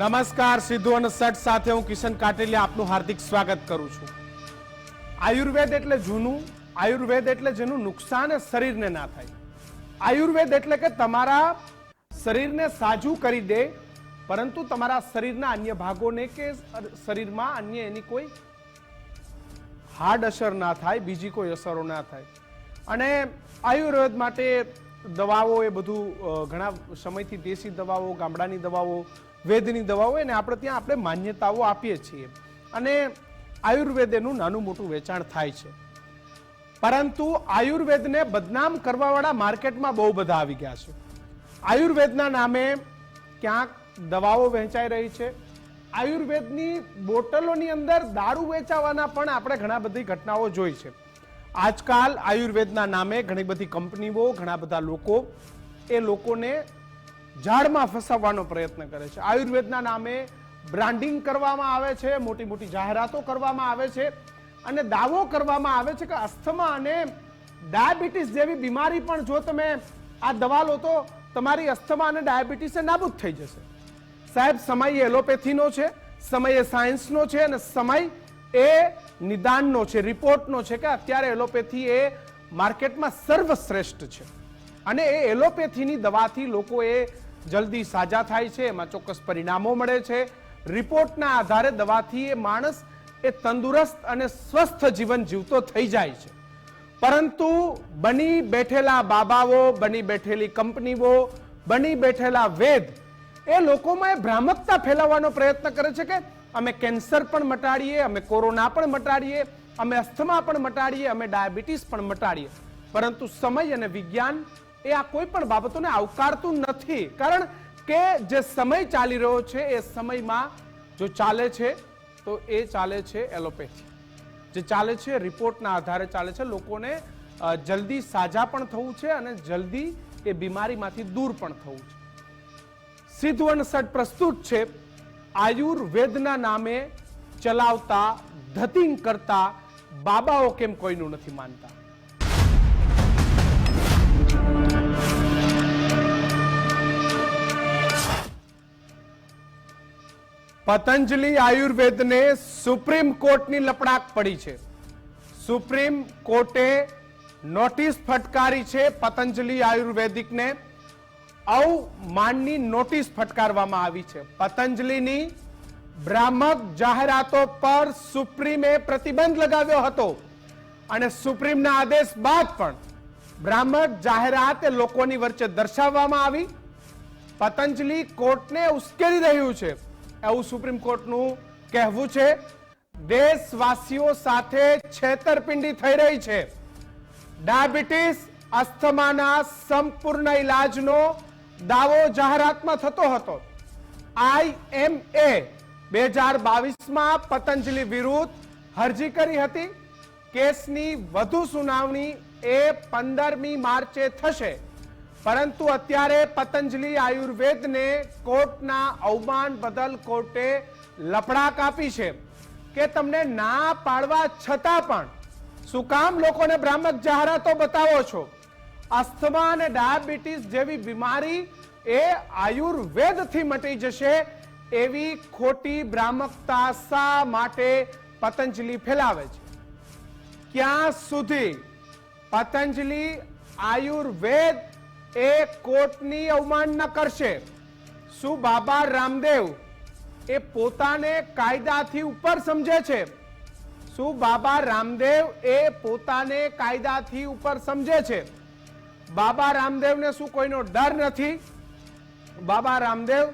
નમસ્કાર, સિદ્ધુ અને સટ સાથે હું કિશન કાટેલિયા આપનું હાર્દિક સ્વાગત કરું છું. આયુર્વેદ એટલે જૂનું, આયુર્વેદ એટલે જેનું નુકસાન શરીરને ના થાય. આયુર્વેદ એટલે કે તમારા શરીરને સાજું કરી દે, પરંતુ તમારા શરીરના અન્ય ભાગોને કે શરીરમાં અન્ય એની કોઈ હાર્ડ અસર ના થાય, બીજી કોઈ અસરો ના થાય. અને આયુર્વેદ માટે દવાઓ એ બધું ઘણા સમયથી દેશી દવાઓ, ગામડાની દવાઓ વેદની દવાઓ એને આપણે ત્યાં આપણે માન્યતાઓ આપીએ છીએ. અને આયુર્વેદ એનું નાનું મોટું વેચાણ થાય છે. પરંતુ આયુર્વેદને બદનામ કરવાવાળા માર્કેટમાં બહુ બધા આવી ગયા છે. આયુર્વેદના નામે ક્યાંક દવાઓ વહેંચાઈ રહી છે. આયુર્વેદની બોટલોની અંદર દારૂ વેચાવાના પણ આપણે ઘણા બધી ઘટનાઓ જોઈ છે. આજકાલ આયુર્વેદના નામે ઘણી બધી કંપનીઓ, ઘણા બધા લોકો એ લોકોને ઝાડમાં ફસાવવાનો પ્રયત્ન કરે છે. આયુર્વેદના નામે બ્રાન્ડિંગ કરવામાં આવે છે મોટી મોટી જાહેરાતો કરવામાં આવે છે અને દાવો કરવામાં આવે છે કે અસ્થમા અને ડાયાબિટીસ જેવી બીમારી પણ જો તમે આ દવા લો તો તમારી અસ્થમા અને ડાયાબિટીસ નાબૂદ થઈ જશે. સાહેબ, સમય એલોપેથીનો છે, સમય એ સાયન્સનો છે અને સમય એ નિદાનનો છે, રિપોર્ટનો છે કે અત્યારે એલોપેથી એ માર્કેટમાં સર્વશ્રેષ્ઠ છે. અને એ એલોપેથીની દવાથી લોકો એ જલ્દી સાજા થાય છે. એમાં ચોક્કસ પરિણામો મળે છે. રિપોર્ટના આધારે દવાથી એ માણસ એ તંદુરસ્ત અને સ્વસ્થ જીવન જીવતો થઈ જાય છે. પરંતુ બની બેઠેલા બાબાઓ, બની બેઠેલી કંપનીઓ, બની બેઠેલા વેદ એ લોકોમાં એ ભ્રામકતા ફેલાવવાનો પ્રયત્ન કરે છે કે અમે કેન્સર પણ મટાડીએ, અમે કોરોના પણ મટાડીએ, અમે અસ્થમા પણ મટાડીએ, અમે ડાયાબિટીસ પણ મટાડીએ. પરંતુ સમય અને વિજ્ઞાન એ આ કોઈ પણ બાબતોને આવકારતું નથી. કારણ કે જે સમય ચાલી રહ્યો છે, એ સમયમાં જો ચાલે છે, તો એ ચાલે છે એલોપેથી. જે ચાલે છે, રિપોર્ટના આધારે ચાલે છે, લોકોને જલ્દી સાજા પણ થવું છે અને જલ્દી એ બીમારીમાંથી દૂર પણ થવું છે. અને પ્રસ્તુત છે, આયુર્વેદના નામે ચલાવતા, ધતિંગ કરતા બાબાઓ કેમ કોઈનું નથી માનતા? પતંજલિ આયુર્વેદને સુપ્રીમ કોર્ટની લપડાક પડી છે. સુપ્રીમ કોર્ટે નોટિસ ફટકારી છે પતંજલિ આયુર્વેદિકને. અવમાનની નોટિસ ફટકારવામાં આવી છે. પતંજલિની ભ્રામક જાહેરાતો પર સુપ્રીમે પ્રતિબંધ લગાવ્યો હતો અને સુપ્રીમના આદેશ બાદ પણ ભ્રામક જાહેરાત લોકોની વચ્ચે દર્શાવવામાં આવી. પતંજલિ કોર્ટને ઉશ્કેરી રહ્યું છે. એવું સુપ્રીમ કોર્ટનું કહેવું છે, દેશવાસીઓ સાથે છેતરપિંડી થઈ રહી છે. ડાયાબિટીસ અસ્થમાના સંપૂર્ણ ઇલાજનો દાવો જાહેરાતમાં થતો હતો. આઈએમએ બે હજાર બાવીસમાં પતંજલિ વિરુદ્ધ અરજી કરી હતી. કેસની વધુ સુનાવણી એ પંદરમી માર્ચે થશે. પરંતુ અત્યારે પતંજલિ આયુર્વેદને કોર્ટના અવમાન બદલ કોર્ટે લપડા કાપી છે કે તમને ના પાડવા છતાં પણ શું કામ લોકોને ભ્રામક જાહેરાતો બતાવો છો? અસ્થમા અને ડાયાબિટીસ જેવી બીમારી એ આયુર્વેદથી મટી જશે એવી ખોટી ભ્રામકતા શા માટે પતંજલિ ફેલાવે છે? ક્યાં સુધી પતંજલિ આયુર્વેદ એ કોર્ટની અવમાનના કરશે. શું બાબા રામદેવ એ પોતાને કાયદાથી ઉપર સમજે છે? શું બાબા રામદેવ એ પોતાને કાયદાથી ઉપર સમજે છે? બાબા રામદેવને શું કોઈનો ડર નથી? બાબા રામદેવ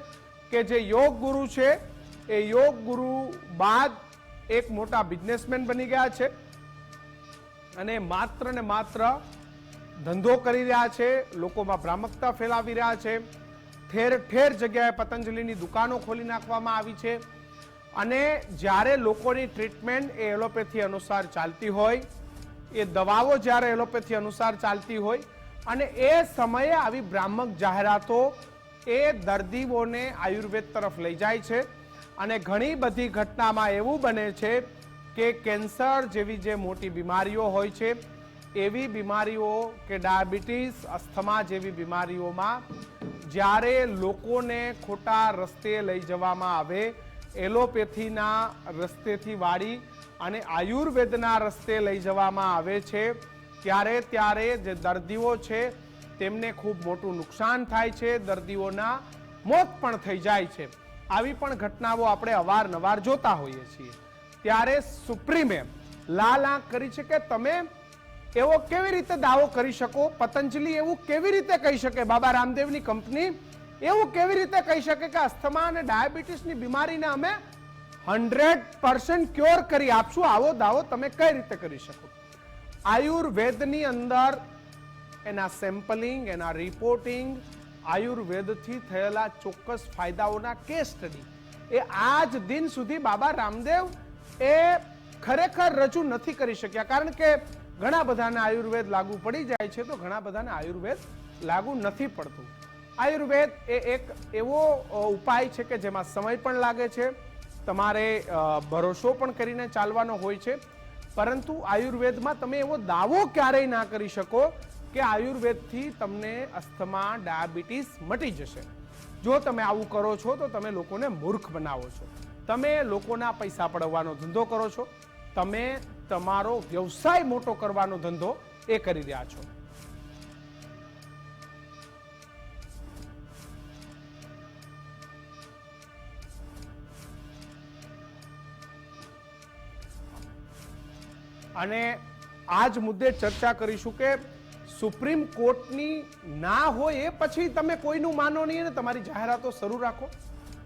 કે જે યોગ ગુરુ છે, એ યોગ ગુરુ બાદ એક મોટા બિઝનેસમેન બની ગયા છે. અને માત્ર ને માત્ર ધંધો કરી રહ્યા છે, લોકોમાં ભ્રામકતા ફેલાવી રહ્યા છે. ઠેર ઠેર જગ્યાએ પતંજલિની દુકાનો ખોલી નાખવામાં આવી છે. અને જ્યારે લોકોની ટ્રીટમેન્ટ એ એલોપેથી અનુસાર ચાલતી હોય, એ દવાઓ જ્યારે એલોપેથી અનુસાર ચાલતી હોય, અને એ સમયે આવી ભ્રામક જાહેરાતો એ દર્દીઓને આયુર્વેદ તરફ લઈ જાય છે. અને ઘણી બધી ઘટનામાં એવું બને છે કે કેન્સર જેવી જે મોટી બીમારીઓ હોય છે એવી બીમારીઓ કે ડાયાબિટીસ, અસ્થમા જેવી બીમારીઓમાં જ્યારે લોકોને ખોટા રસ્તે લઈ જવામાં આવે, એલોપેથીના રસ્તેથી વાળી અને આયુર્વેદના રસ્તે લઈ જવામાં આવે છે, ત્યારે ત્યારે જે દર્દીઓ છે, તેમને ખૂબ મોટું નુકસાન થાય છે, દર્દીઓના મોત પણ થઈ જાય છે. આવી પણ ઘટનાઓ આપણે અવારનવાર જોતા હોઈએ છીએ. ત્યારે સુપ્રીમે લાલ આંખ કરી છે કે તમે એવો કેવી રીતે દાવો કરી શકો? પતંજલિ એવું કેવી રીતે કહી શકે? બાબા રામદેવની કંપની એવું કેવી રીતે કહી શકે કે અસ્થમા અને ડાયાબિટીસની બીમારીને અમે હંડ્રેડ પર્સન્ટ ક્યોર કરી આપશું? આવો દાવો તમે કઈ રીતે કરી શકો? આયુર્વેદની અંદર એના સેમ્પલિંગ, એના રિપોર્ટિંગ, આયુર્વેદથી થયેલા ચોક્કસ ફાયદાઓના કેસ સ્ટડી. એ આજ દિન સુધી બાબા રામદેવ એ ખરેખર રજૂ નથી કરી શક્યા. કારણ કે ઘણા બધાને આયુર્વેદ લાગુ પડી જાય છે તો ઘણા બધાને આયુર્વેદ લાગુ નથી પડતું. આયુર્વેદ એ એક એવો ઉપાય છે કે જેમાં સમય પણ લાગે છે, તમારે ભરોસો પણ કરીને ચાલવાનો હોય છે, પરંતુ આયુર્વેદમાં તમે એવો દાવો ક્યારેય ના કરી શકો કે આયુર્વેદથી તમને અસ્થમા, ડાયાબિટીસ મટી જશે. જો તમે આવું કરો છો તો તમે લોકોને મૂર્ખ બનાવો છો. તમે લોકોના પૈસા પડવાનો ધંધો કરો છો. તમે તમારો વ્યવસાય મોટો કરવાનો ધંધો એ કરી રહ્યા છો. અને આ જ મુદ્દે ચર્ચા કરીશું કે સુપ્રીમ કોર્ટની ના હોય એ પછી તમે કોઈનું માનો નહીં અને તમારી જાહેરાતો શરૂ રાખો.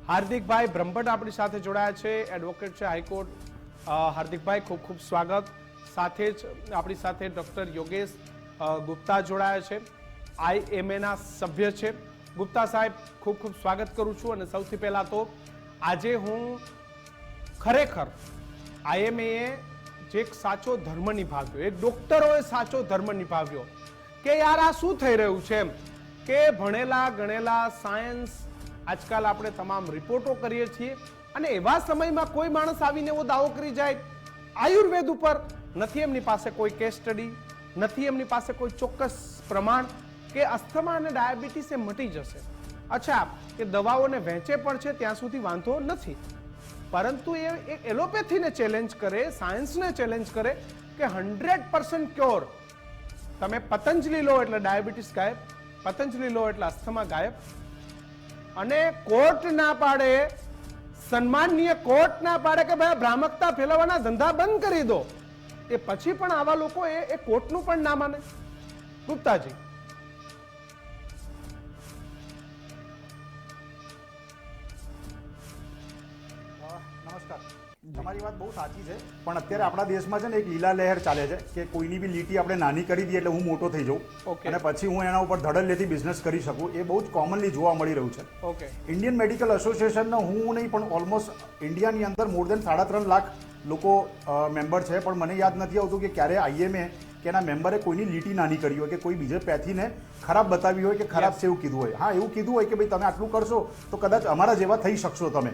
હાર્દિકભાઈ બ્રહ્મભટ્ટ આપણી સાથે જોડાયા છે, એડવોકેટ છે હાઈકોર્ટ હાર્દિકભાઈ, ખૂબ ખૂબ સ્વાગત. સાથે જ આપણી સાથે ડૉક્ટર યોગેશ ગુપ્તા જોડાયા છે. આઈએમએના સભ્ય છે. ગુપ્તા સાહેબ, ખૂબ ખૂબ સ્વાગત કરું છું અને સૌથી પહેલાં તો આજે હું ખરેખર આઈએમએ જે એક સાચો ધર્મ નિભાવ્યો એક ડોક્ટરોએ સાચો ધર્મ નિભાવ્યો કે યાર આ શું થઈ રહ્યું છે એમ? કે ભણેલા, ગણેલા, સાયન્સ, આજકાલ આપણે તમામ રિપોર્ટો કરીએ છીએ. અને એવા સમયમાં કોઈ માણસ આવીને એવો દાવો કરી જાય, આયુર્વેદ ઉપર નથી એમની પાસે કોઈ કેસ સ્ટડી નથી એમની પાસે કોઈ ચોક્કસ પ્રમાણ કે અસ્થમા અને ડાયાબિટીસ એ મટી જશે. અચ્છા એ દવાઓને વહેંચે પણ છે ત્યાં સુધી વાંધો નથી. પરંતુ એ એ એલોપેથીને ચેલેન્જ કરે સાયન્સને ચેલેન્જ કરે કે હંડ્રેડ પર્સન્ટ ક્યોર તમે પતંજલિ લો એટલે ડાયાબિટીસ ગાયબ, પતંજલિ લો એટલે અસ્થમા ગાયબ. અને કોર્ટ ના પાડે સન્માનનીય કોર્ટ ના પાડે કે ભાઈ ભ્રામકતા ફેલાવવાના ધંધા બંધ કરી દો એ પછી પણ આવા લોકો એ કોર્ટનું પણ ના માને. ગુપ્તાજી તમારી વાત બહુ સાચી છે પણ અત્યારે આપણા દેશમાં છે ને એક લીલા લહેર ચાલે છે કે કોઈની બી લીટી આપણે નાની કરી દઈએ એટલે હું મોટો થઈ જાઉં. અને પછી હું એના ઉપર ધડલ લેતી બિઝનેસ કરી શકું એ બહુ જ કોમનલી જોવા મળી રહ્યું છે. ઓકે ઇન્ડિયન મેડિકલ એસોસિએશનનો હું નહીં પણ ઓલમોસ્ટ ઇન્ડિયાની અંદર મોર દેન સાડા ત્રણ લાખ લોકો મેમ્બર છે. પણ મને યાદ નથી આવતું કે ક્યારે આઈએમએ કે એના મેમ્બરે કોઈની લીટી નાની કરી હોય કે કોઈ બીજે પેથીને ખરાબ બતાવી હોય કે ખરાબ છે એવું કીધું હોય. હા એવું કીધું હોય કે ભાઈ તમે આટલું કરશો તો કદાચ અમારા જેવા થઈ શકશો તમે.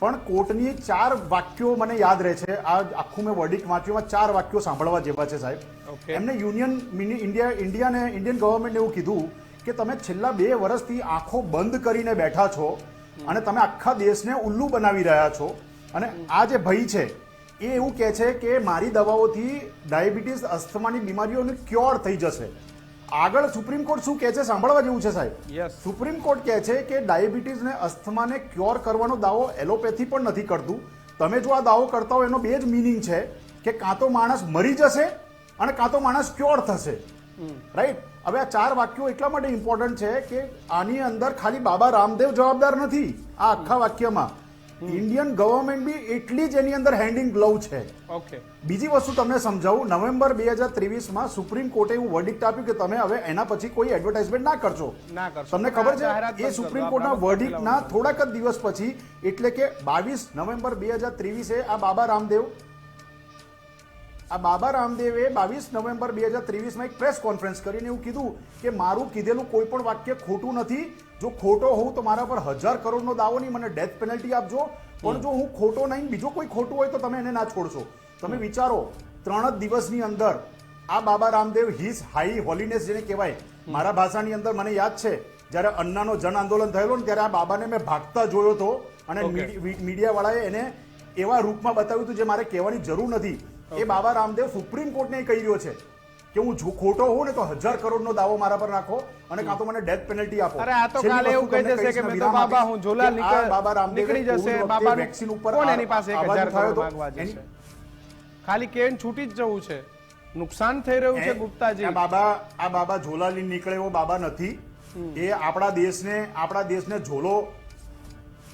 પણ કોર્ટની ચાર વાક્યો મને યાદ રહે છે. આ આખું મેં વર્ડિક વાંચ્યું ચાર વાક્યો સાંભળવા જેવા છે સાહેબ. એમને યુનિયન ઇન્ડિયા ઇન્ડિયાને ઇન્ડિયન ગવર્મેન્ટને એવું કીધું કે તમે છેલ્લા બે વર્ષથી આંખો બંધ કરીને બેઠા છો અને તમે આખા દેશને ઉલ્લુ બનાવી રહ્યા છો. અને આ જે ભય છે એ એવું કહે છે કે મારી દવાઓથી ડાયાબિટીસ અસ્થમાની બીમારીઓને ક્યોર થઈ જશે. આગળ સુપ્રીમ કોર્ટ શું કહે છે? સાંભળવા જેવું છે સાહેબ? સુપ્રીમ કોર્ટ કહે છે કે ડાયાબિટીસને અસ્થમાને ક્યોર કરવાનો દાવો એલોપેથી પણ નથી કરતું. તમે જો આ દાવો કરતા હો એનો બે જ મિનિંગ છે કે કાં તો માણસ મરી જશે અને કાં તો માણસ ક્યોર થશે. રાઈટ હવે આ ચાર વાક્યો એટલા માટે ઇમ્પોર્ટન્ટ છે કે આની અંદર ખાલી બાબા રામદેવ જવાબદાર નથી. આ આખા વાક્યમાં. ઇન્ડિયન ગવર્મેન્ટ બી એટલી જ એની અંદર હેન્ડિંગ ગ્લવ છે. ઓકે બીજી વસ્તુ તમને સમજાવું નવેમ્બર બે હજાર ત્રેવીસમાં સુપ્રીમ કોર્ટે એવું વર્ડિક્ટ આપ્યું કે તમે હવે એના પછી કોઈ એડવર્ટાઇઝમેન્ટ ના કરશો ના કરશો. તમને ખબર છે એ સુપ્રીમ કોર્ટના વર્ડિક્ટના થોડાક જ દિવસ પછી એટલે કે બાવીસ નવેમ્બર બે હજાર ત્રેવીસે આ બાબા રામદેવ આ બાબા રામદેવે બાવીસ નવેમ્બર બે હજાર ત્રેવીસમાં એક પ્રેસ કોન્ફરન્સ કરીને એવું કીધું કે મારું કીધેલું કોઈ પણ વાક્ય ખોટું નથી જો ખોટો હોઉં તો મારા પર હજાર કરોડનો દાવો નહીં મને ડેથ પેનલ્ટી આપજો. પણ જો હું ખોટો નહીં બીજો કોઈ ખોટું હોય તો તમે એને ના છોડશો. તમે વિચારો ત્રણ જ દિવસની અંદર આ Baba Ramdev his high holiness જેને કહેવાય મારા ભાષાની અંદર મને યાદ છે જ્યારે અન્નાનો જન આંદોલન થયેલો ને ત્યારે આ બાબાને મેં ભાગતા જોયો હતો અને મીડિયાવાળાએ એને એવા રૂપમાં બતાવ્યું હતું જે મારે કહેવાની જરૂર નથી. એ બાબા રામદેવ સુપ્રીમ કોર્ટને કહી રહ્યો છે. કે હું જો ખોટો હોઉં ને તો હજાર કરોડનો દાવો મારા પર નાખો અને કાં તો મને ડેથ પેનલ્ટી આપો. અરે આ તો કાલે એવું કહી દેશે કે મેં તો બાબા હું ઝોલા નીકળ- બાબા રામદેવ નીકળી જશે બાબા વેક્સિન ઉપર કોણ એની પાસે એક આવાજ હજાર ઉઠાવ્યો કરોડ માંગવા જશે? ખાલી કેન છૂટી જ જવું છે. નુકસાન થઈ રહ્યું છે ગુપ્તાજી. બાબા આ બાબા ઝોલા લઈને નીકળે એવો બાબા નથી. એ આપણા દેશને આપણા દેશને ઝોલો.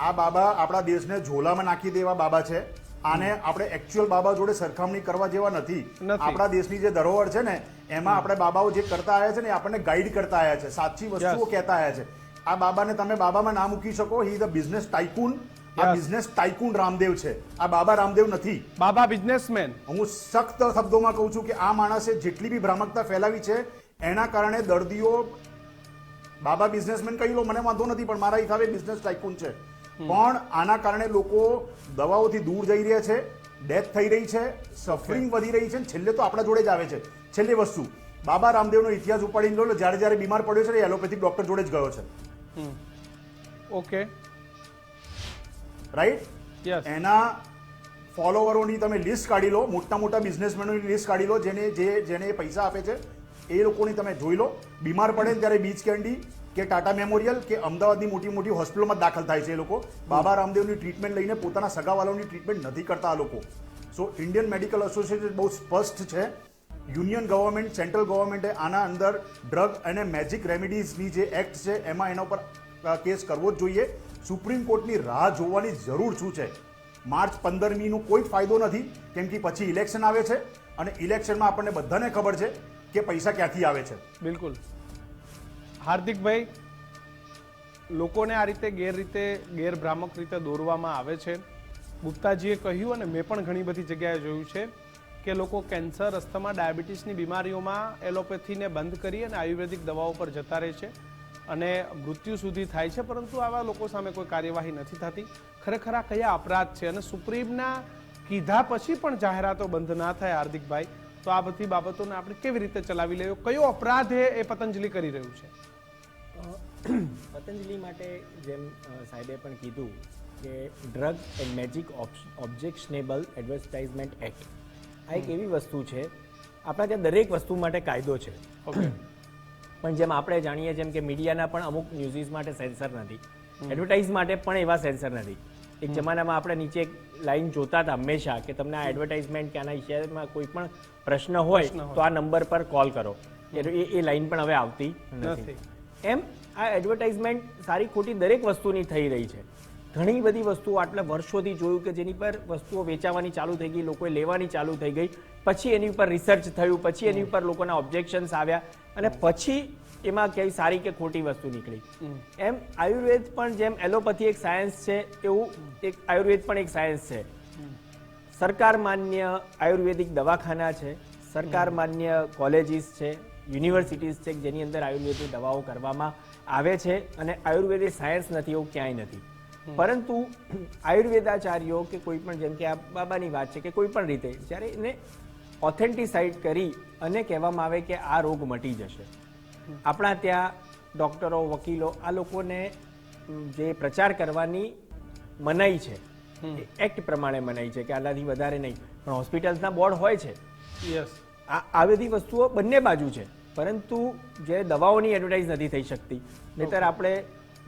આ બાબા આપણા દેશને ઝોલામાં નાખી દેવા બાબા છે. આને આપણે એકચ્યુઅલ બાબા જોડે સરખામણી કરવા જેવા નથી. આપણા દેશની જે ધરોહર છે ને એમાં આપણે બાબાઓ જે કરતા આવ્યા છે ને આપણને ગાઈડ કરતા આવ્યા છે સાચી વસ્તુઓ. કહેતા આવ્યા છે. આ બાબાને તમે બાબામાં ના મૂકી શકો હી ધ બિઝનેસ ટાઇકૂન આ બિઝનેસ ટાઇકૂન રામદેવ છે. આ બાબા રામદેવ નથી. બાબા બિઝનેસમેન હું સખ્ત શબ્દોમાં કહું છું કે આ માણસે જેટલી બી ભ્રામકતા ફેલાવી છે એના કારણે દર્દીઓ બાબા બિઝનેસમેન કહી લો મને વાંધો નથી પણ મારા હિસાબે બિઝનેસ ટાઇકૂન છે. પણ આના કારણે લોકો દવાઓથી દૂર જઈ રહ્યા છે ડેથ થઈ રહી છે સફરિંગ વધી રહી છે છેલ્લે તો આપણા જોડે જ આવે છે. છેલ્લી વસ્તુ બાબા રામદેવનો ઇતિહાસ ઉપાડીને લો જ્યારે જ્યારે બીમાર પડ્યો છે ને એલોપેથિક ડોક્ટર જોડે જ ગયો છે. ઓકે રાઈટ એના ફોલોવરોની તમે લિસ્ટ કાઢી લો મોટા મોટા બિઝનેસમેનોની લિસ્ટ કાઢી લો જેને જે જેને પૈસા આપે છે એ લોકોની તમે જોઈ લો. બીમાર પડે ત્યારે બીચ કેન્ડી કે ટાટા મેમોરિયલ કે અમદાવાદની મોટી મોટી હોસ્પિટલમાં દાખલ થાય છે એ લોકો. બાબા રામદેવની ટ્રીટમેન્ટ લઈને પોતાના સગાવાલાઓની ટ્રીટમેન્ટ નથી કરતા આ લોકો. સો ઇન્ડિયન મેડિકલ એસોસિએશન બહુ સ્પષ્ટ છે. યુનિયન ગવર્મેન્ટ સેન્ટ્રલ ગવર્મેન્ટે આના અંદર ડ્રગ અને મેજિક રેમેડીઝની જે એક્ટ છે, એમાં એના ઉપર કેસ કરવો જ જોઈએ. સુપ્રીમ કોર્ટની રાહ જોવાની જરૂર શું છે? માર્ચ પંદરમીનો કોઈ ફાયદો નથી, કેમ કે પછી ઇલેક્શન આવે છે. અને ઇલેક્શનમાં આપણને બધાને ખબર છે કે પૈસા ક્યાંથી આવે છે. બિલકુલ. હાર્દિકભાઈ, લોકોને આ રીતે ગેરરીતે, ગેરભ્રામક રીતે દોરવામાં આવે છે. ગુપ્તાજીએ કહ્યું અને મેં પણ ઘણી બધી જગ્યાએ જોયું છે કે લોકો કેન્સર, અસ્થમા, ડાયાબિટીસની બીમારીઓમાં એલોપેથીને બંધ કરી અને આયુર્વેદિક દવાઓ પર જતા રહે છે અને મૃત્યુ સુધી થાય છે, પરંતુ આવા લોકો સામે કોઈ કાર્યવાહી નથી થતી. ખરેખર આ કયા અપરાધ છે? અને સુપ્રીમના કીધા પછી પણ જાહેરાતો બંધ ના થાય હાર્દિકભાઈ. તો આ બધી બાબતોને આપણે કેવી રીતે ચલાવી લઈએ કયો અપરાધ એ પતંજલિ કરી રહ્યું છે? પતંજલિ માટે જેમ સાહેબે પણ કીધું કે drug and magic objectionable advertisement act આ એક એવી વસ્તુ છે. આપણા ત્યાં દરેક વસ્તુ માટે કાયદો છે. પણ જેમ આપણે જાણીએ જેમ કે મીડિયાના પણ અમુક ન્યૂઝીસ માટે સેન્સર નથી. એડવર્ટાઇઝ માટે પણ એવા સેન્સર નથી. એક જમાનામાં આપણે નીચે એક લાઈન જોતા હતા હંમેશા કે તમને આ એડવર્ટાઇઝમેન્ટ કે આના વિષયમાં કોઈ પણ પ્રશ્ન હોય તો આ નંબર પર કોલ કરો. એ એ લાઈન પણ હવે આવતી નથી. એમ આ એડવર્ટાઇઝમેન્ટ સારી ખોટી દરેક વસ્તુની થઈ રહી છે. ઘણી બધી વસ્તુઓ આટલા વર્ષોથી જોયું કે જેની પર વસ્તુઓ વેચાવાની ચાલુ થઈ ગઈ લોકોએ લેવાની ચાલુ થઈ ગઈ પછી એની ઉપર રિસર્ચ થયું પછી એની ઉપર લોકોના ઓબ્જેક્શન્સ આવ્યા અને પછી એમાં કઈ સારી કે ખોટી વસ્તુ નીકળી. એમ આયુર્વેદ પણ જેમ એલોપેથી એક સાયન્સ છે એવું એક આયુર્વેદ પણ એક સાયન્સ છે. સરકાર માન્ય આયુર્વેદિક દવાખાના છે સરકાર માન્ય કોલેજીસ છે યુનિવર્સિટીઝ છે જેની અંદર આયુર્વેદિક દવાઓ કરવામાં આવે છે અને આયુર્વેદિક સાયન્સ નથી એવું ક્યાંય નથી. પરંતુ આયુર્વેદાચાર્યો કે કોઈ પણ જેમ કે આ બાબાની વાત છે કે કોઈ પણ રીતે જ્યારે એને ઓથેન્ટિસાઇડ કરી અને કહેવામાં આવે કે આ રોગ મટી જશે. આપણા ત્યાં ડૉક્ટરો વકીલો આ લોકોને જે પ્રચાર કરવાની મનાઈ છે. એક્ટ પ્રમાણે મનાઈ છે કે આનાથી વધારે નહીં. પણ હોસ્પિટલ્સના બોર્ડ હોય છે. યસ આ બધી વસ્તુઓ બંને બાજુ છે. પરંતુ જે દવાઓની એડવર્ટાઇઝ નથી થઈ શકતી નહીતર આપણે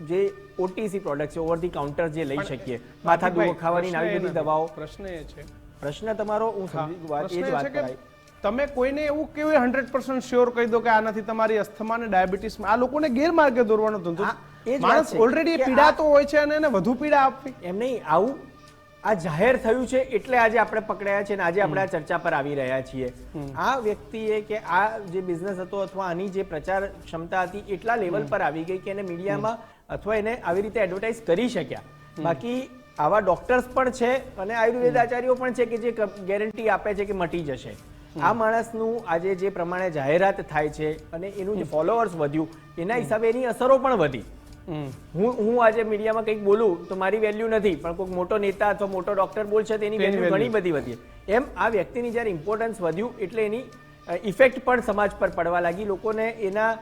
જે ઓટીસી પ્રોડક્ટ છે ઓવર ધી કાઉન્ટર જે લઈ શકીએ માથા દુખાવાની આવી બધી દવાઓ. પ્રશ્ન એ છે. પ્રશ્ન તમારો હું સમજી વાત એ જ વાત કરાય તમે કોઈને એવું કેવું હંડ્રેડ પર્સન્ટ શ્યોર કહી દો કે આનાથી તમારી અસ્થમા અને ડાયાબિટીસ આ લોકોને ગેરમાર્ગે દોરવાનો ધંધો એ માણસ ઓલરેડી પીડા તો પીડાતો હોય છે અને એને વધુ પીડા આપવી. એમ નહીં આવું આ જાહેર થયું છે એટલે આજે આપણે પકડાયા છે અને આજે આપણે આ ચર્ચા પર આવી રહ્યા છીએ. આ વ્યક્તિએ કે આ જે બિઝનેસ હતો અથવા આની જે પ્રચાર ક્ષમતા હતી એટલા લેવલ પર આવી ગઈ કે એને મીડિયામાં અથવા એને આવી રીતે એડવર્ટાઇઝ કરી શક્યા. બાકી આવા ડોક્ટર્સ પણ છે અને આયુર્વેદ આચાર્યો પણ છે કે જે ગેરંટી આપે છે કે મટી જશે. આ માણસનું આજે જે પ્રમાણે જાહેરાત થાય છે અને એનું જે ફોલોઅર્સ વધ્યું એના હિસાબે એની અસરો પણ વધી. હું હું આજે મીડિયામાં કંઈક બોલું તો મારી વેલ્યુ નથી પણ કોઈક મોટો નેતા અથવા મોટો ડોક્ટર બોલશે તેની વેલ્યુ ઘણી બધી વધી. એમ આ વ્યક્તિની જ્યારે ઇમ્પોર્ટન્સ વધ્યું એટલે એની ઇફેક્ટ પણ સમાજ પર પડવા લાગી. લોકોને એના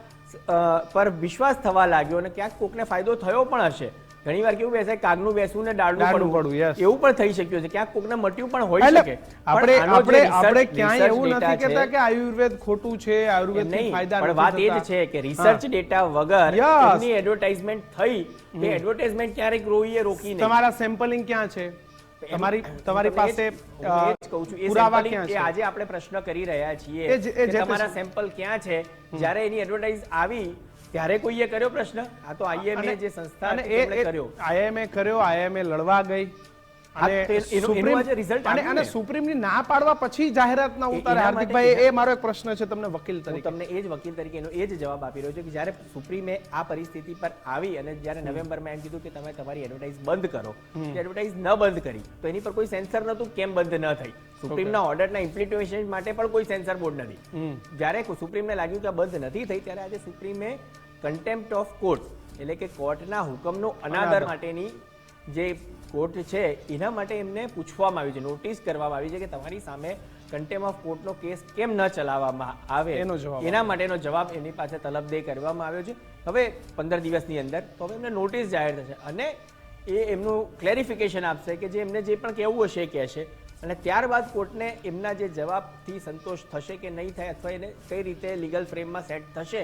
પર વિશ્વાસ થવા લાગ્યો અને ક્યાંક કોકને ફાયદો થયો પણ હશે. ઘણી વાર કેવું બેસે કાગનું બેસવું ને ડાળનું પડવું. પડવું, યસ એવું પણ થઈ શક્યું છે. ક્યાંક કોકને મટ્યું પણ હોઈ શકે. આપણે આપણે આપણે ક્યાંય એવું નથી કહેતા કે આયુર્વેદ ખોટું છે આયુર્વેદથી ફાયદા પણ વાત એ જ છે કે રિસર્ચ ડેટા વગર એની એડવર્ટાઇઝમેન્ટ થઈ એ એડવર્ટાઇઝમેન્ટ ક્યારેક રોઈએ રોકી નહીં. તમારા સેમ્પલિંગ ક્યાં છે? તમારી તમારી પાસે કહું છું પુરાવા ક્યાં છે? આજે આપણે પ્રશ્ન કરી રહ્યા છીએ કે તમારા સેમ્પલ ક્યાં છે? જ્યારે એની એડવર્ટાઇઝ આવી ત્યારે કોઈએ કર્યો પ્રશ્ન? આ તો આઈએમએ જે સંસ્થા એ કર્યો. આઈએમએ કર્યો આઈએમએ લડવા ગઈ. અને સુપ્રીમ. સુપ્રીમની ના. પાડવા પછી જાહેરાત ના ઉતારે હાર્દિકભાઈ એ મારો એક પ્રશ્ન છે તમને વકીલ તરીકે. તમને એ જ વકીલ તરીકે એનો એ જ જવાબ આપી રહ્યો છું કે જ્યારે સુપ્રીમે આ પરિસ્થિતિ પર આવી અને જ્યારે નવેમ્બરમાં એમ કીધું કે તમે તમારી એડવર્ટાઇઝ બંધ કરો એડવર્ટાઇઝ ન બંધ કરી તો એની પર કોઈ સેન્સર નતું કેમ બંધ ન થઈ. સુપ્રીમના ઓર્ડરના ઇમ્પ્લિમેન્ટેશન માટે પણ કોઈ સેન્સર બોર્ડ નથી. જયારે જ્યારે સુપ્રીમને લાગ્યું કે બંધ નથી થઈ ત્યારે આજે સુપ્રીમે કન્ટેમ્પ્ટ ઓફ કોર્ટ એટલે કે કોર્ટના હુકમનો અનાદર. માટેની જે કોર્ટ છે એના માટે એમને પૂછવામાં આવ્યું છે નોટિસ કરવામાં આવી છે કે તમારી સામે કન્ટેમ ઓફ કોર્ટનો કેસ કેમ ન ચલાવવામાં આવે. એનો જવાબ એના માટેનો જવાબ એમની પાસે તલબદેહ કરવામાં આવ્યો છે. હવે પંદર દિવસની અંદર તો હવે એમને નોટિસ જાહેર થશે અને એ એમનું ક્લેરિફિકેશન આપશે કે જે એમને જે પણ કહેવું હશે એ કહેશે. અને ત્યારબાદ કોર્ટને એમના જે જવાબથી સંતોષ થશે કે નહીં થાય અથવા એને કઈ રીતે લીગલ ફ્રેમમાં સેટ થશે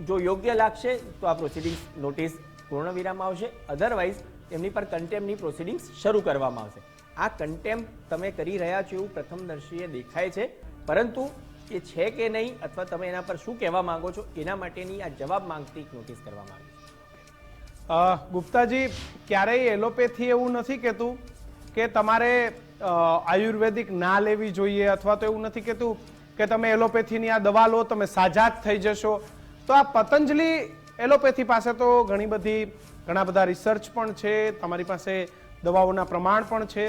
જો યોગ્ય લાગશે, તો આ પ્રોસિડિંગ્સ નોટિસ પૂર્ણ વિરામ આવશે. અધરવાઇઝ એમની પર કન્ટેમ્પની પ્રોસિડિંગ્સ શરૂ કરવામાં આવશે. આ કન્ટેમ્પ તમે કરી રહ્યા છો એવું પ્રથમ દર્શીએ દેખાય છે. પરંતુ એ છે કે નહીં અથવા તમે એના પર શું કહેવા માંગો છો, એના માટેની આ જવાબ માંગતી નોટિસ કરવામાં આવી ગુપ્તાજી, ક્યારેય એલોપેથી એવું નથી કહેતું કે તમારે આયુર્વેદિક ના લેવી જોઈએ અથવા તો એવું નથી કહેતું કે તમે એલોપેથીની આ દવા લો, તમે સાજા જ થઈ જશો તો આ પતંજલિ એલોપેથી પાસે તો ઘણી બધી, ઘણા બધા રિસર્ચ પણ છે. તમારી પાસે દવાઓના પ્રમાણ પણ છે.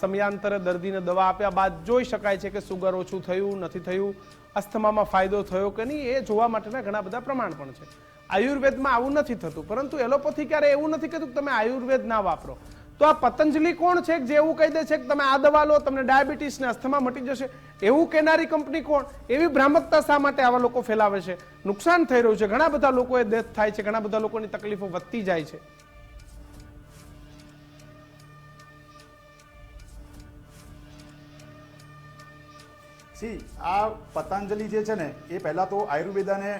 સમયાંતરે દર્દીને દવા આપ્યા બાદ જોઈ શકાય છે કે સુગર ઓછું થયું, નથી થયું, અસ્થમામાં ફાયદો થયો કે નહીં, એ જોવા માટેના ઘણા બધા પ્રમાણ પણ છે. આયુર્વેદમાં આવું નથી થતું, પરંતુ એલોપેથી ક્યારે એવું નથી કહેતું તમે આયુર્વેદ ના વાપરો. તો આ પતંજલિ કોણ છે? કે જે એવું કહી દે છે કે તમે આ દવા લો તમને ડાયાબિટીસ ને અસ્થમા મટી જશે. એવું કહેનારી કંપની કોણ? એવી ભ્રામકતા શા માટે આવા લોકો ફેલાવે છે? નુકસાન થઈ રહ્યું છે. ઘણા બધા લોકોએ ડેથ થાય છે. ઘણા બધા લોકોની તકલીફો વધતી જાય છે. સી આ પતંજલિ જે છે ને એ પહેલા તો આયુર્વેદાને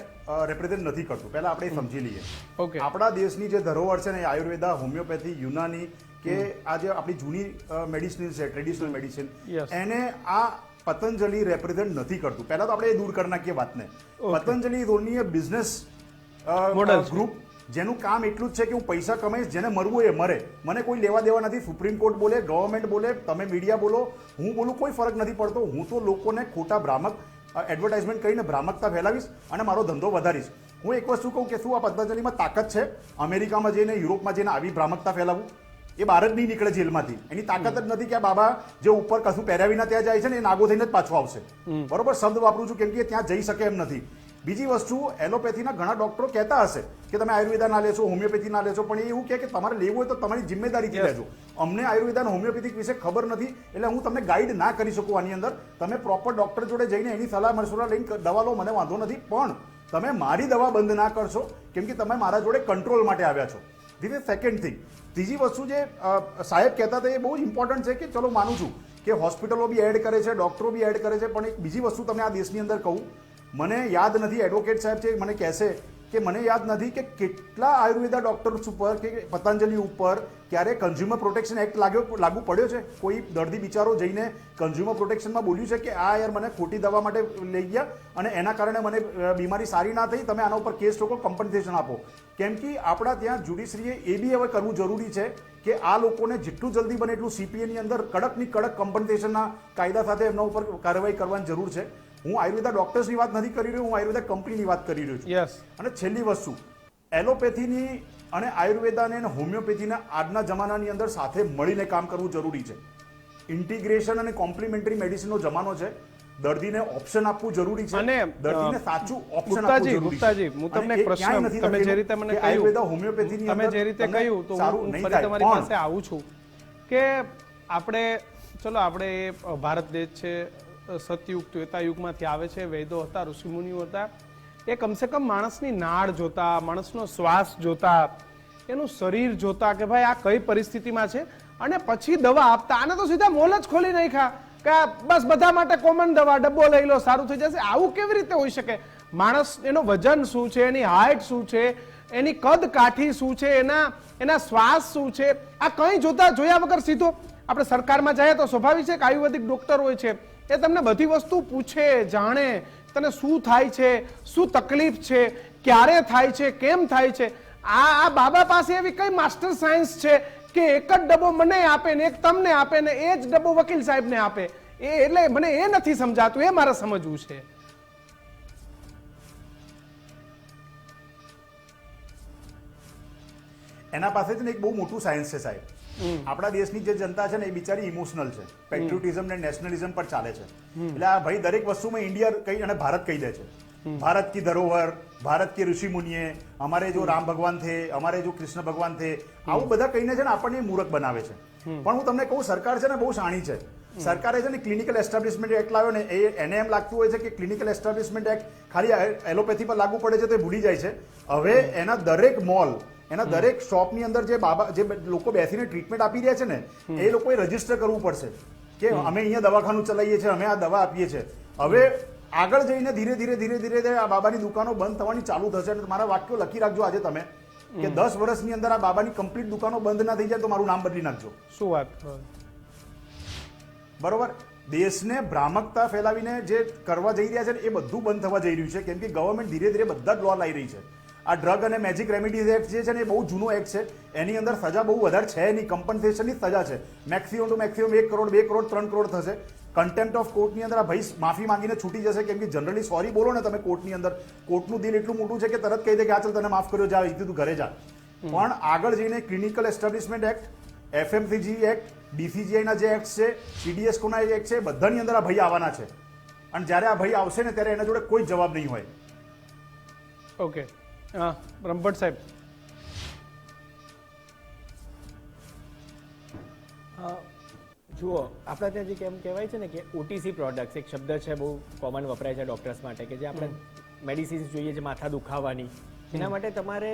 રિપ્રેઝેન્ટ નથી કરતું. પહેલા આપણે સમજી લઈએ. ઓકે આપણા દેશની જે ધરોહર છે ને આયુર્વેદા હોમિયોપેથી યુનાની કે આ જે આપણી જૂની મેડિસિન છે ટ્રેડિશનલ મેડિસિન એને આ પતંજલિ રેપ્રેઝેન્ટ નથી કરતું. પહેલા તો આપણે એ દૂર કરી નાખીએ વાતને. પતંજલિ ધોની ઓનલી બિઝનેસ. ગ્રુપ જેનું કામ એટલું જ છે કે હું પૈસા કમાઈશ જેને મરવું એ મરે. મને કોઈ લેવા દેવા નથી સુપ્રીમ કોર્ટ બોલે ગવર્મેન્ટ બોલે તમે મીડિયા બોલો હું બોલું કોઈ ફરક નથી પડતો. હું તો લોકોને ખોટા ભ્રામક એડવર્ટાઇઝમેન્ટ કરીને ભ્રામકતા ફેલાવીશ અને મારો ધંધો વધારીશ. હું એક વસ્તુ કહું કે શું આ પતંજલિમાં તાકાત છે? અમેરિકામાં જઈને યુરોપમાં જઈને આવી ભ્રામકતા ફેલાવું? એ બહાર જ નહીં નીકળે જેલમાંથી. એની તાકાત જ નથી કે આ બાબા જે ઉપર કશું પહેર્યા વિના ત્યાં જાય છે ને એ નાગો થઈને જ પાછો આવશે. બરોબર? શબ્દ વાપરું છું કેમ કે ત્યાં જઈ શકે એમ નથી. બીજી વસ્તુ એલોપેથીના ઘણા ડોક્ટરો કહેતા હશે કે તમે આયુર્વેદા ના લેશો હોમિયોપેથી ના લેશો પણ એ એવું કે તમારે લેવું હોય તો તમારી જિમ્મેદારીથી લેજો. અમને આયુર્વેદા અને હોમિયોપેથિક વિશે ખબર નથી એટલે હું તમને ગાઈડ ના કરી શકું આની અંદર. તમે પ્રોપર ડોક્ટર જોડે જઈને એની સલાહ મશવરા લઈને દવા લો મને વાંધો નથી પણ તમે મારી દવા બંધ ના કરશો કેમ કે તમે મારા જોડે કંટ્રોલ માટે આવ્યા છો. ધીસ સેકન્ડ થિંગ ત્રીજી વસ્તુ જે સાહેબ કહેતા હતા એ બહુ ઇમ્પોર્ટન્ટ છે કે ચલો માનું છું કે હોસ્પિટલો બી એડ કરે છે ડૉક્ટરો બી એડ કરે છે, પણ એક બીજી વસ્તુ તમને આ દેશની અંદર કહું. મને યાદ નથી એડવોકેટ સાહેબ છે મને કહેશે કે મને યાદ નથી કે કેટલા આયુર્વેદા ડોક્ટર્સ ઉપર કે પતંજલિ ઉપર ક્યારે કન્ઝ્યુમર પ્રોટેક્શન એક્ટ લાગ્યો, લાગુ પડ્યો છે? કોઈ દર્દી બિચારો જઈને કન્ઝ્યુમર પ્રોટેક્શનમાં બોલ્યું છે કે આ યાર મને ખોટી દવા માટે લઈ ગયા અને એના કારણે મને બીમારી સારી ના થઈ, તમે આના ઉપર કેસ રોકો કમ્પન્સેશન આપો. કેમ કે આપણા ત્યાં જ્યુડિશરીએ એ બી હવે કરવું જરૂરી છે કે આ લોકોને જેટલું જલ્દી બને એટલું સીપીએની અંદર કડકની કડક કમ્પન્સેશનના કાયદા સાથે એમના ઉપર કાર્યવાહી કરવાની જરૂર છે. હું આયુર્વેદા ડોક્ટર્સની વાત નથી કરી રહ્યો હું આયુર્વેદા કંપનીની વાત કરી રહ્યો છું. યસ અને છેલ્લી વસ્તુ એલોપેથીની અને આયુર્વેદાને અને હોમિયોપેથીના આજના જમાનાની અંદર સાથે મળીને કામ કરવું જરૂરી છે. ઇન્ટિગ્રેશન અને કોમ્પ્લિમેન્ટરી મેડિસિનનો જમાનો છે. દર્દીને ઓપ્શન આપવું જરૂરી છે. અને, દર્દીને સાચું ઓપ્શન આપવું જરૂરી ગુપ્તાજી, હું તમને પ્રશ્ન- તમે જે રીતે મને કહ્યું, આયુર્વેદા હોમિયોપેથીની તમે જે રીતે કહ્યું તો હું ફરી તમારી પાસે આવું છું કે આપણે ચલો આપણે ભારત દેશ છે સતયુગ ત્વેતાયુગમાંથી આવે છે, વૈદો હતા, ઋષિમુનિઓ હતા. એ કમસે કમ માણસની નાળ જોતા, માણસનો શ્વાસ જોતા, એનું શરીર જોતા કે ભાઈ આ કઈ પરિસ્થિતિમાં છે? અને પછી દવા આપતા, આને તો સીધા મોલ જ ખોલી નાખ્યા કે આ બસ બધા માટે કોમન દવા, ડબ્બો લઈ લો, સારું થઈ જશે. આવું કેવી રીતે હોઈ શકે? માણસ, એનો વજન શું છે? એની હાઇટ શું છે? એની કદ કાઠી શું છે? એના એના શ્વાસ શું છે? આ કંઈ જોતા જોયા વગર સીધો આપણે સરકારમાં જાય તો સ્વાભાવિક છે કે આયુર્વેદિક ડોક્ટર હોય છે. એ તમને બધી વસ્તુ પૂછે, જાણે તને શું થાય છે, શું તકલીફ છે, ક્યારે થાય છે, કેમ થાય છે. આ આ બાબા પાસે એવી કઈ માસ્ટર સાયન્સ છે કે એક જ ડબ્બો મને આપે ને એક તમને આપે ને એ જ ડબ્બો વકીલ સાહેબને આપે. એ એટલે મને એ નથી સમજાતું, એ મારે સમજવું છે. એના પાસે છે ને એક બહુ મોટું સાયન્સ છે સાહેબ. આપણા દેશની જે જનતા છે ને એ બિચારી ઇમોશનલ છે. પેટ્રિયોટિઝમ ને નેશનલિઝમ પર ચાલે છે. એટલે આ ભાઈ દરેક વસ્તુમાં ઇન્ડિયા કહી અને ભારત કહી દે છે. ભારત કી ધરોહર ભારત કે ઋષિ મુનિએ અમારે જો રામ ભગવાન થે અમારે જો કૃષ્ણ ભગવાન થે આવું બધા કહીને છે ને આપણને મૂર્ખ બનાવે છે. પણ હું તમને કહું સરકાર છે ને બહુ શાણી છે. સરકારે છે ને ક્લિનિકલ એસ્ટાબ્લિશમેન્ટ એક્ટ લાવ્યો ને એ એને એમ લાગતું હોય છે કે ક્લિનિકલ એસ્ટાબ્લિશમેન્ટ એક્ટ ખાલી એલોપેથી પર લાગુ પડે છે તે ભૂલી જાય છે. હવે એના દરેક મોલ એના દરેક શોપની અંદર જે બાબા જે લોકો બેસીને ટ્રીટમેન્ટ આપી રહ્યા છે ને એ લોકોએ રજિસ્ટર કરવું પડશે કે અમે અહીંયા દવાખાનું ચલાવીએ છીએ અમે આ દવા આપીએ છીએ. હવે આગળ જઈને ધીરે ધીરે ધીરે ધીરે આ બાબાની દુકાનો બંધ થવાની ચાલુ થશે. અને મારા વાક્યો લખી રાખજો આજે તમે કે દસ વર્ષની અંદર આ બાબાની કમ્પ્લીટ દુકાનો બંધ ના થઈ જાય તો મારું નામ બદલી નાખજો. શું વાત? બરોબર? દેશને ભ્રામકતા ફેલાવીને જે કરવા જઈ રહ્યા છે ને એ બધું બંધ થવા જઈ રહ્યું છે. કેમ કે ગવર્મેન્ટ ધીરે ધીરે બધા જ લો લાવી રહી છે. આ ડ્રગ અને મેજિક રેમેડીઝ એક્ટ જે છે ને એ બહુ જૂનો એક્ટ છે. એની અંદર સજા બહુ વધારે છે. નહીં કમ્પન્સેશનની સજા છે. મેક્સિમમ ટુ મેક્સિમમ એક કરોડ બે કરોડ ત્રણ કરોડ થશે. કન્ટેમ્પ્ટ ઓફ કોર્ટની અંદર આ ભાઈ માફી માંગીને છૂટી જશે કેમ કે જનરલી સોરી બોલો ને તમે કોર્ટની અંદર. કોર્ટનું દિલ એટલું મોટું છે કે તરત કહી દે કે આ ચાલ તને માફ કર્યો જા અહીંથી તું ઘરે જા. પણ આગળ જઈને clinical establishment act FMCG act ડીસીજીઆઈના જે એક્ટ છે સીડીએસ કોના એક્ટ છે બધાની અંદર આ ભાઈ આવવાના છે. અને જ્યારે આ ભાઈ આવશે ને ત્યારે એના જોડે કોઈ જવાબ નહીં હોય. ઓકે હા બ્રહ્મભટ્ટ સાહેબ. હા જુઓ આપણા ત્યાં જે કેમ કહેવાય છે ને કે ઓટીસી પ્રોડક્ટ્સ એક શબ્દ છે બહુ કોમન વપરાય છે ડૉક્ટર્સ માટે કે જે આપણે મેડિસિન્સ જોઈએ છે માથા દુખાવાની. એના માટે તમારે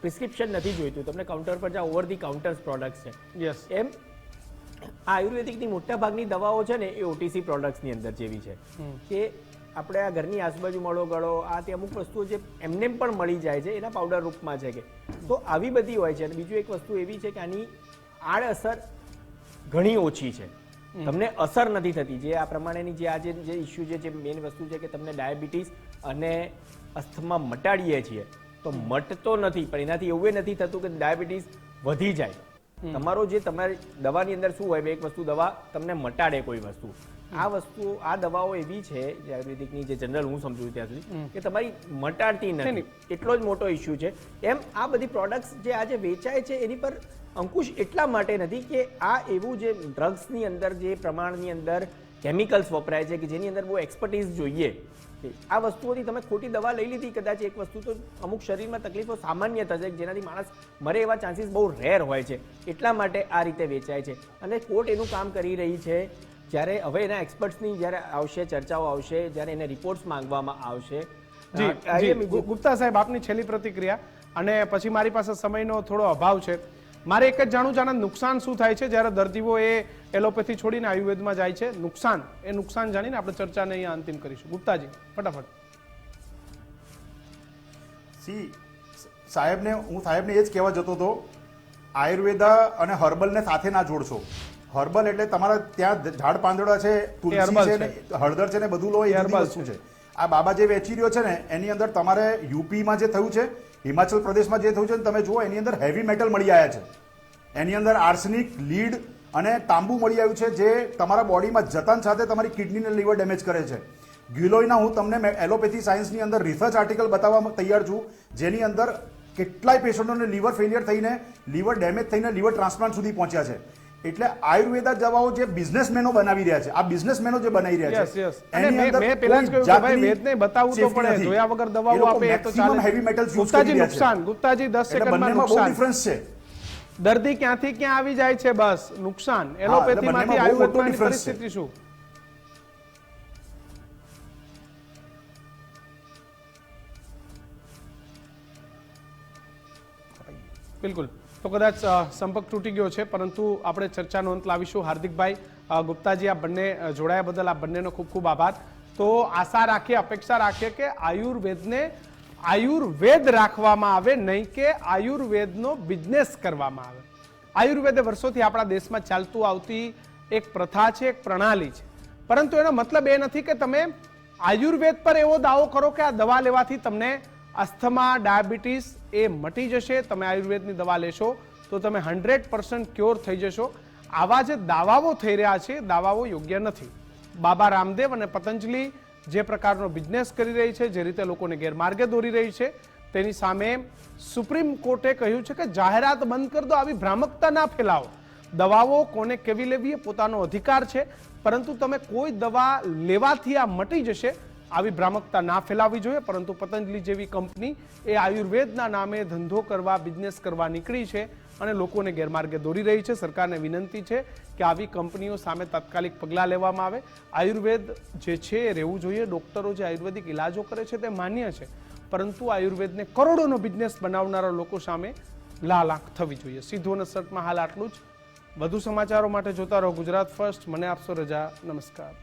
પ્રિસ્ક્રિપ્શન નથી જોઈતું. તમને કાઉન્ટર પર જ્યાં ઓવર ધી કાઉન્ટર્સ પ્રોડક્ટ્સ છે. યસ એમ આયુર્વેદિકની મોટા ભાગની દવાઓ છે ને એ ઓટીસી પ્રોડક્ટ્સની અંદર જેવી છે. કે આપણે આ ઘરની આજુબાજુ મળો ગળો આ તે અમુક વસ્તુઓ જે એમને પણ મળી જાય છે એના પાવડર રૂપમાં છે કે. તો આવી બધી હોય છે. અને બીજું એક વસ્તુ એવી છે કે આની આડઅસર ઘણી ઓછી છે. તમને અસર નથી થતી. જે આ પ્રમાણેની જે આજે જે ઇસ્યુ છે જે મેઇન વસ્તુ છે કે તમને ડાયાબિટીસ અને અસ્થમા મટાડીએ છીએ તો મટતો નથી. પણ એનાથી એવું એ નથી થતું કે ડાયાબિટીસ વધી જાય. તમારો જે તમારી દવાની અંદર શું હોય એક વસ્તુ દવા તમને મટાડે કોઈ વસ્તુ. આ વસ્તુ આ દવાઓ એવી છે જે આયુર્વેદિકની જે જનરલ હું સમજુ ત્યાં સુધી કે તમારી મટાડતી નથી. એટલો જ મોટો ઇસ્યુ છે. એમ આ બધી પ્રોડક્ટ્સ જે આજે વેચાય છે એની પર અંકુશ એટલા માટે નથી કે આ એવું જે ડ્રગ્સની અંદર જે પ્રમાણની અંદર કેમિકલ્સ વપરાય છે કે જેની અંદર બહુ એક્સપર્ટીઝ જોઈએ. આ વસ્તુઓથી તમે ખોટી દવા લઈ લીધી કદાચ એક વસ્તુ તો અમુક શરીરમાં તકલીફો સામાન્ય થશે જેનાથી માણસ મરે એવા ચાન્સીસ બહુ રેર હોય છે. એટલા માટે આ રીતે વેચાય છે. અને કોર્ટ એનું કામ કરી રહી છે. જ્યારે હવે એના એક્સપર્ટ્સની જ્યારે આવશે ચર્ચાઓ આવશે જ્યારે એને રિપોર્ટ્સ માંગવામાં આવશે જી ગુપ્તા સાહેબ આપની છેલ્લી પ્રતિક્રિયા. અને પછી મારી પાસે સમયનો થોડો અભાવ છે. મારે એક જ જાણવું છે આના નુકસાન શું થાય છે? જ્યારે દર્દીઓ એ એલોપેથી છોડીને આયુર્વેદમાં જાય છે નુકસાન એ નુકસાન જાણીને આપણે ચર્ચાને અહીંયા અંતિમ કરીશું. ગુપ્તાજી ફટાફટ. સી સાહેબને હું સાહેબને એ જ કહેવા જતો હતો આયુર્વેદા અને હર્બલને સાથે ના જોડશો. હર્બલ એટલે તમારા ત્યાં ઝાડ પાંદડા છે તુલસી છે હળદર છે ને બધું લો એ વસ્તુ છે. આ બાબા જે વેચી રહ્યો છે ને એની અંદર તમારે યુપીમાં જે થયું છે હિમાચલ પ્રદેશમાં જે થયું છે ને તમે જુઓ એની અંદર હેવી મેટલ મળી આવ્યા છે. એની અંદર આર્સનિક લીડ અને તાંબુ મળી આવ્યું છે જે તમારા બોડીમાં જતન સાથે તમારી કિડની અને લીવર ડેમેજ કરે છે. ગ્યુલોઈના હું તમને એલોપેથી સાયન્સની અંદર રિસર્ચ આર્ટિકલ બતાવવા તૈયાર છું જેની અંદર કેટલાય પેશન્ટોને લીવર ફેલિયર થઈને લીવર ડેમેજ થઈને લીવર ટ્રાન્સપ્લાન્ટ સુધી પહોંચ્યા છે. એટલે આયુર્વેદા દવાઓ જે બિઝનેસમેનો બનાવી રહ્યા છે આ બિઝનેસમેનો જે બનાવી રહ્યા છે એની અંદર મેં પહેલા જ કહ્યું કે ભાઈ વેદને બતાવવું તો પડે. જોયા વગર દવાઓ આપે તો ચાલે. હેવી મેટલ્સ ગુપ્તાજી નુકસાન. ગુપ્તાજી 10 સેકન્ડમાં નુકસાન. ડિફરન્સ છે. દર્દી ક્યાંથી ક્યાં આવી જાય છે બસ. નુકસાન. એલોપેથીમાંથી આયુર્વેદની પરિસ્થિતિ શું? બિલકુલ. તો કદાચ સંપર્ક તૂટી ગયો છે, પરંતુ આપણે ચર્ચાનો અંત લાવીશું. હાર્દિકભાઈ ગુપ્તાજી, આ બંને જોડાયા બદલ આ બંનેનો ખૂબ ખૂબ આભાર. તો આશા રાખીએ, અપેક્ષા રાખીએ કે આયુર્વેદને આયુર્વેદ રાખવામાં આવે, નહીં કે આયુર્વેદનો બિઝનેસ કરવામાં આવે. આયુર્વેદ વર્ષોથી આપણા દેશમાં ચાલતું આવતી એક પ્રથા છે, એક પ્રણાલી છે. પરંતુ એનો મતલબ એ નથી કે તમે આયુર્વેદ પર એવો દાવો કરો કે આ દવા લેવાથી તમને અસ્થમા, ડાયાબિટીસ એ મટી જશે, તમે આયુર્વેદની દવા લેશો, તો તમે હંડ્રેડ પર્સન્ટ ક્યોર થઈ જશો. આવા જે દાવાઓ થઈ રહ્યા છે, દાવાઓ યોગ્ય નથી. બાબા રામદેવ અને પતંજલિ જે પ્રકારનો બિઝનેસ કરી રહી છે, જે રીતે લોકોને ગેરમાર્ગે દોરી રહી છે, તેની સામે સુપ્રીમ કોર્ટે કહ્યું છે કે જાહેરાત બંધ કરી દો, આવી ભ્રામકતા ના ફેલાવો. દવાઓ કોને કેવી લેવી એ પોતાનો અધિકાર છે, પરંતુ તમે કોઈ દવા લેવાથી આ મટી જશે આવી ભ્રામકતા ના ફેલાવવી જોઈએ, પરંતુ પતંજલિ જેવી કંપની એ આયુર્વેદના નામે ધંધો કરવા, બિઝનેસ કરવા નીકળી છે અને લોકોને ગેરમાર્ગે દોરી રહી છે. સરકારને વિનંતી છે કે આવી કંપનીઓ સામે તાત્કાલિક પગલાં લેવામાં આવે. આયુર્વેદ જે છે એ રહેવું જોઈએ. ડોક્ટરો જે આયુર્વેદિક ઇલાજો કરે છે તે માન્ય છે, પરંતુ આયુર્વેદને કરોડોનો બિઝનેસ બનાવનારા લોકો સામે લાલ આંખ થવી જોઈએ. સીધો નસરતમાં હાલ આટલું જ. વધુ સમાચારો માટે જોતા રહો ગુજરાત ફર્સ્ટ. મને આપશો રજા. નમસ્કાર.